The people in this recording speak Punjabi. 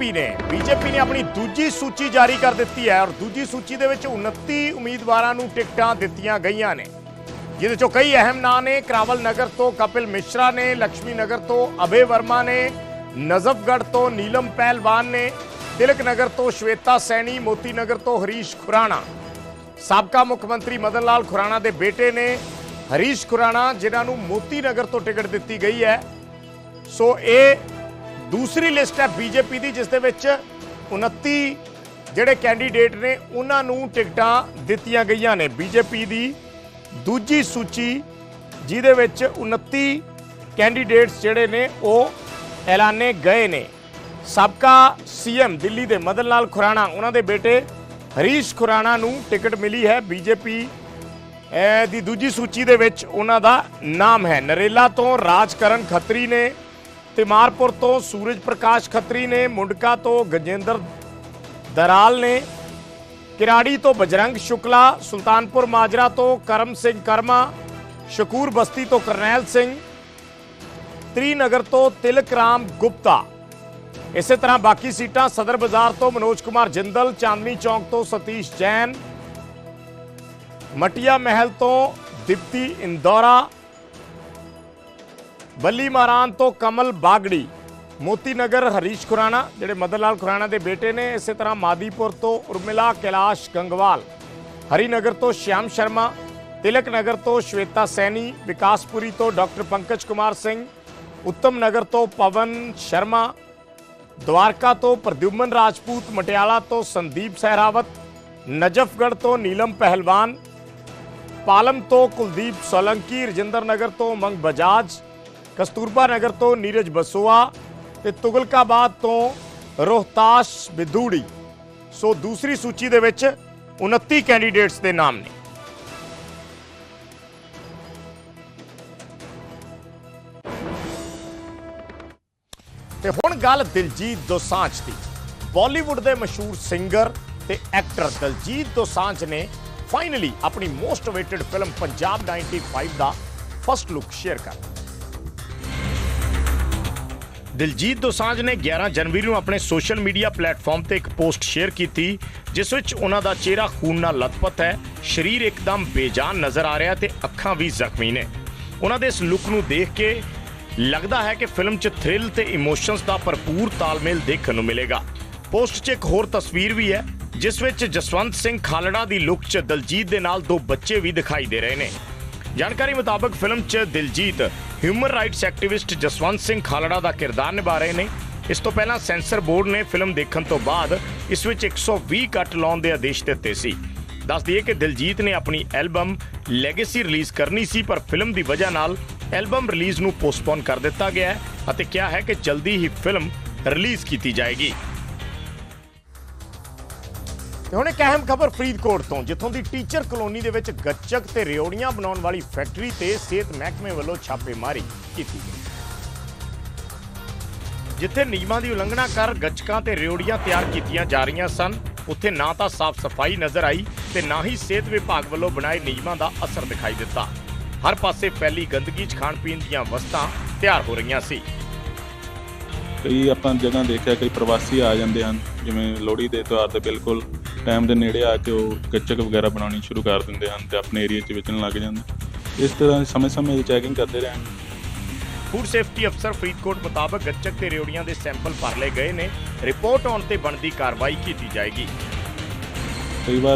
ਬੀਜੇਪੀ ਨੇ। ਬੀਜੇਪੀ ਨੇ ਆਪਣੀ ਦੂਜੀ ਸੂਚੀ ਜਾਰੀ ਕਰ ਦਿੱਤੀ ਹੈ ਔਰ ਦੂਜੀ ਸੂਚੀ ਦੇ ਵਿੱਚ 29 ਉਮੀਦਵਾਰਾਂ ਨੂੰ ਟਿਕਟਾਂ ਦਿੱਤੀਆਂ ਗਈਆਂ ਨੇ। ਜਿਹਦੇ ਚੋਂ ਕਈ ਅਹਿਮ ਨਾਂ ਨੇ। ਕਰਾਵਲ ਨਗਰ ਤੋਂ ਕਪਿਲ ਮਿਸ਼ਰਾ ਨੇ ਲక్ష్ਮੀ ਨਗਰ ਤੋਂ ਅਭੇ ਵਰਮਾ ਨੇ, ਨਜ਼ਫਗੜ੍ਹ ਤੋਂ ਨੀਲਮ ਪਹਿਲਵਾਨ ਨੇ, ਤਿਲਕ ਨਗਰ ਤੋਂ ਸ਼ਵੇਤਾ ਸੈਣੀ, ਮੋਤੀ ਨਗਰ ਤੋਂ ਹਰੀਸ਼ ਖੁਰਾਣਾ। ਸਾਬਕਾ ਮੁੱਖ ਮੰਤਰੀ ਮਦਨ ਲਾਲ ਖੁਰਾਣਾ ਦੇ ਬੇਟੇ ਨੇ ਹਰੀਸ਼ ਖੁਰਾਣਾ, ਜਿਨ੍ਹਾਂ ਨੂੰ ਮੋਤੀ ਨਗਰ ਤੋਂ ਟਿਕਟ ਦਿੱਤੀ ਗਈ ਹੈ। ਸੋ ਇਹ ਦੂਸਰੀ ਲਿਸਟ ਹੈ ਬੀਜੇਪੀ ਦੀ, ਜਿਸ ਦੇ ਵਿੱਚ 29 ਜਿਹੜੇ ਕੈਂਡੀਡੇਟ ਨੇ, ਉਹਨਾਂ ਨੂੰ ਟਿਕਟਾਂ ਦਿੱਤੀਆਂ ਗਈਆਂ ਨੇ। ਬੀਜੇਪੀ ਦੀ ਦੂਜੀ ਸੂਚੀ, ਜਿਹਦੇ ਵਿੱਚ 29 ਕੈਂਡੀਡੇਟਸ ਜਿਹੜੇ ਨੇ, ਉਹ ਐਲਾਨੇ ਗਏ ਨੇ। ਸਾਬਕਾ ਸੀਐਮ ਦਿੱਲੀ ਦੇ ਮਦਨ ਲਾਲ ਖੁਰਾਣਾ, ਉਹਨਾਂ ਦੇ ਬੇਟੇ ਹਰੀਸ਼ ਖੁਰਾਣਾ ਨੂੰ ਟਿਕਟ ਮਿਲੀ ਹੈ। ਬੀਜੇਪੀ ਇਹ ਦੀ ਦੂਜੀ ਸੂਚੀ ਦੇ ਵਿੱਚ ਉਹਨਾਂ ਦਾ ਨਾਮ ਹੈ। ਨਰੇਲਾ ਤੋਂ ਰਾਜਕਰਨ ਖੱਤਰੀ ਨੇ ਤਿਮਾਰਪੁਰ ਤੋਂ ਸੂਰਜ ਪ੍ਰਕਾਸ਼ ਖੱਤਰੀ ਨੇ ਮੁੰਡਕਾ ਤੋਂ ਗਜੇਂਦਰ ਦਰਾਲ ਨੇ ਕਿਰਾੜੀ ਤੋਂ ਬਜਰੰਗ ਸ਼ੁਕਲਾ ਸੁਲਤਾਨਪੁਰ ਮਾਜਰਾ ਤੋਂ ਕਰਮ ਸਿੰਘ ਕਰਮਾ ਸ਼ਕੂਰ ਬਸਤੀ ਤੋਂ ਕਰਨੈਲ ਸਿੰਘ ਤ੍ਰੀਨਗਰ ਤੋਂ ਤਿਲਕ ਰਾਮ ਗੁਪਤਾ ਇਸੇ ਤਰ੍ਹਾਂ ਬਾਕੀ ਸੀਟਾਂ ਸਦਰ ਬਾਜ਼ਾਰ ਤੋਂ ਮਨੋਜ ਕੁਮਾਰ ਜਿੰਦਲ ਚਾਂਦਨੀ ਚੌਂਕ ਤੋਂ ਸਤੀਸ਼ ਜੈਨ ਮਟਿਆ ਮਹਿਲ ਤੋਂ ਦਿਪਤੀ ਇੰਦੌਰਾ ਬੱਲੀ ਮਾਰਾਨ ਤੋਂ ਕਮਲ ਬਾਗੜੀ ਮੋਤੀ ਨਗਰ ਹਰੀਸ਼ ਖੁਰਾਣਾ, ਜਿਹੜੇ ਮਦਨ ਲਾਲ ਖੁਰਾਣਾ ਦੇ ਬੇਟੇ ਨੇ, ਇਸੇ ਤਰ੍ਹਾਂ ਮਾਦੀਪੁਰ ਤੋਂ ਉਰਮਿਲਾ ਕੈਲਾਸ਼ ਗੰਗਵਾਲ, ਹਰੀਨਗਰ ਤੋਂ ਸ਼ਿਆਮ ਸ਼ਰਮਾ, ਤਿਲਕ ਨਗਰ ਤੋਂ ਸ਼ਵੇਤਾ ਸੈਣੀ, ਵਿਕਾਸਪੁਰੀ ਤੋਂ ਡਾਕਟਰ ਪੰਕਜ ਕੁਮਾਰ ਸਿੰਘ, ਉੱਤਮ ਨਗਰ ਤੋਂ ਪਵਨ ਸ਼ਰਮਾ, ਦਵਾਰਕਾ ਤੋਂ ਪ੍ਰਦਿਉਮਨ ਰਾਜਪੂਤ ਮਟਿਆਲਾ ਤੋਂ ਸੰਦੀਪ ਸਹਿਰਾਵਤ, ਨਜਫਗੜ੍ਹ ਤੋਂ ਨੀਲਮ ਪਹਿਲਵਾਨ, ਪਾਲਮ ਤੋਂ ਕੁਲਦੀਪ ਸੋਲੰਕੀ ਰਜਿੰਦਰ ਨਗਰ ਤੋਂ ਮੰਗ ਬਜਾਜ ਕਸਤੂਰਬਾ ਨਗਰ ਤੋਂ ਨੀਰਜ ਬਸੋਆ ਤੇ ਤੁਗਲਕਾਬਾਦ ਤੋਂ ਰੋਹਤਾਸ਼ ਬਿਦੂੜੀ। ਸੋ ਦੂਸਰੀ ਸੂਚੀ ਦੇ ਵਿੱਚ 29 ਕੈਂਡੀਡੇਟਸ ਦੇ ਨਾਮ ਨੇ। ਤੇ ਹੁਣ ਗੱਲ ਦਿਲਜੀਤ ਦੋਸਾਂਝ ਦੀ। ਬਾਲੀਵੁੱਡ ਦੇ ਮਸ਼ਹੂਰ ਸਿੰਗਰ ਤੇ ਐਕਟਰ ਦਿਲਜੀਤ ਦੋਸਾਂਝ ਨੇ ਫਾਈਨਲੀ ਆਪਣੀ ਮੋਸਟ ਅਵੇਟਡ ਫਿਲਮ ਪੰਜਾਬ 95 ਦਾ ਫਸਟ ਲੁੱਕ ਸ਼ੇਅਰ ਕਰ ਦਿੱਤਾ। ਦਿਲਜੀਤ ਦੋਸਾਂਝ ਨੇ 11 ਜਨਵਰੀ ਨੂੰ ਆਪਣੇ ਸੋਸ਼ਲ ਮੀਡੀਆ ਪਲੇਟਫਾਰਮ ਤੇ ਇੱਕ ਪੋਸਟ ਸ਼ੇਅਰ ਕੀਤੀ, ਜਿਸ ਵਿੱਚ ਉਹਨਾਂ ਦਾ ਚਿਹਰਾ ਖੂਨ ਨਾਲ ਲਤਪਤ ਹੈ, ਸਰੀਰ ਇੱਕਦਮ ਬੇਜਾਨ ਨਜ਼ਰ ਆ ਰਿਹਾ ਤੇ ਅੱਖਾਂ ਵੀ ਜ਼ਖਮੀ ਨੇ। ਉਹਨਾਂ ਦੇ ਇਸ ਲੁੱਕ ਨੂੰ ਦੇਖ ਕੇ ਲੱਗਦਾ ਹੈ ਕਿ ਫਿਲਮ 'ਚ ਥ੍ਰਿਲ ਤੇ ਇਮੋਸ਼ਨਸ ਦਾ ਭਰਪੂਰ ਤਾਲਮੇਲ ਦੇਖਣ ਨੂੰ ਮਿਲੇਗਾ। ਪੋਸਟ 'ਚ ਇੱਕ ਹੋਰ ਤਸਵੀਰ ਵੀ ਹੈ, ਜਿਸ ਵਿੱਚ ਜਸਵੰਤ ਸਿੰਘ ਖਾਲੜਾ ਦੀ ਲੁੱਕ 'ਚ ਦਲਜੀਤ ਦੇ ਨਾਲ ਦੋ ਬੱਚੇ ਵੀ ਦਿਖਾਈ ਦੇ ਰਹੇ ਨੇ। ਜਾਣਕਾਰੀ ਮੁਤਾਬਕ ਫਿਲਮ 'ਚ Diljit human rights activist Jaswant Singh Khalra ਦਾ ਕਿਰਦਾਰ ਨਿਭਾ ਰਹੇ ਨੇ। ਇਸ ਤੋਂ ਪਹਿਲਾਂ ਸੈਂਸਰ ਬੋਰਡ ਨੇ ਫਿਲਮ ਦੇਖਣ ਤੋਂ ਬਾਅਦ ਇਸ ਵਿੱਚ 120 ਕੱਟ ਲਾਉਣ ਦੇ ਆਦੇਸ਼ ਦਿੱਤੇ ਸੀ। ਦੱਸ ਦਈਏ ਕਿ ਦਿਲਜੀਤ ਨੇ ਆਪਣੀ ਐਲਬਮ ਲੈਗੇਸੀ ਰਿਲੀਜ਼ ਕਰਨੀ ਸੀ, ਪਰ ਫਿਲਮ ਦੀ ਵਜ੍ਹਾ ਨਾਲ ਐਲਬਮ ਰਿਲੀਜ਼ ਨੂੰ ਪੋਸਟਪੋਨ ਕਰ ਦਿੱਤਾ ਗਿਆ ਹੈ ਅਤੇ ਕਿਹਾ ਹੈ ਕਿ ਜਲਦੀ ਹੀ ਫਿਲਮ ਰਿਲੀਜ਼ ਕੀਤੀ ਜਾਏਗੀ। ਤੇ ਹੁਣ ਇੱਕ ਅਹਿਮ ਖਬਰ ਫਰੀਦਕੋਟ ਤੋਂ, ਜਿੱਥੋਂ ਦੀ ਟੀਚਰ ਕਲੋਨੀ ਦੇ ਵਿੱਚ ਗੱਚਕ ਤੇ ਰਿਓੜੀਆਂ ਬਣਾਉਣ ਵਾਲੀ ਫੈਕਟਰੀ ਤੇ ਸਿਹਤ ਮਹਿਕਮੇ ਵੱਲੋਂ ਛਾਪੇਮਾਰੀ ਕੀਤੀ ਗਈ। ਜਿੱਥੇ ਨਿਯਮਾਂ ਦੀ ਉਲੰਘਣਾ ਕਰ ਗੱਚਕਾਂ ਤੇ ਰਿਓੜੀਆਂ ਤਿਆਰ ਕੀਤੀਆਂ ਜਾ ਰਹੀਆਂ ਸਨ, ਉੱਥੇ ਨਾ ਤਾਂ ਸਾਫ਼ ਸਫ਼ਾਈ ਨਜ਼ਰ ਆਈ ਤੇ ਨਾ ਹੀ ਸਿਹਤ ਵਿਭਾਗ ਵੱਲੋਂ ਬਣਾਏ ਨਿਯਮਾਂ ਦਾ ਅਸਰ ਦਿਖਾਈ ਦਿੱਤਾ। ਹਰ ਪਾਸੇ ਫੈਲੀ ਗੰਦਗੀ 'ਚ ਖਾਣ ਪੀਣ ਦੀਆਂ ਵਸਤਾਂ ਤਿਆਰ ਹੋ ਰਹੀਆਂ ਸੀ। ਕਈ ਆਪਾਂ ਜਗ੍ਹਾ ਦੇਖਿਆ, ਕਈ ਪ੍ਰਵਾਸੀ ਆ ਜਾਂਦੇ ਹਨ, ਜਿਵੇਂ ਲੋਹੜੀ ਦੇ ਤਿਉਹਾਰ ਤੇ ਬਿਲਕੁਲ ਟਾਈਮ ਦੇ ਨੇੜੇ ਆ ਕੇ ਉਹ ਗੱਚਕ ਵਗੈਰਾ ਬਣਾਉਣੀ ਸ਼ੁਰੂ ਕਰ ਦਿੰਦੇ ਹਨ ਤੇ ਆਪਣੇ ਏਰੀਆ 'ਚ ਵੇਚਣ ਲੱਗ ਜਾਂਦੇ ਇਸ ਤਰ੍ਹਾਂ ਸਮੇਂ-ਸਮੇਂ ਦੀ ਚੈਕਿੰਗ ਕਰਦੇ ਰਹਿਣ। ਫੂਡ ਸੇਫਟੀ ਅਫਸਰ ਫਰੀਦਕੋਟ ਮੁਤਾਬਕ ਗੱਚਕ ਤੇ ਰਿਓੜੀਆਂ ਦੇ ਸੈਂਪਲ ਭਰ ਲਏ ਗਏ ਨੇ। ਰਿਪੋਰਟ ਆਉਣ ਤੇ ਬਣਦੀ ਕਾਰਵਾਈ ਕੀਤੀ ਜਾਏਗੀ। ਕਈ ਵਾਰ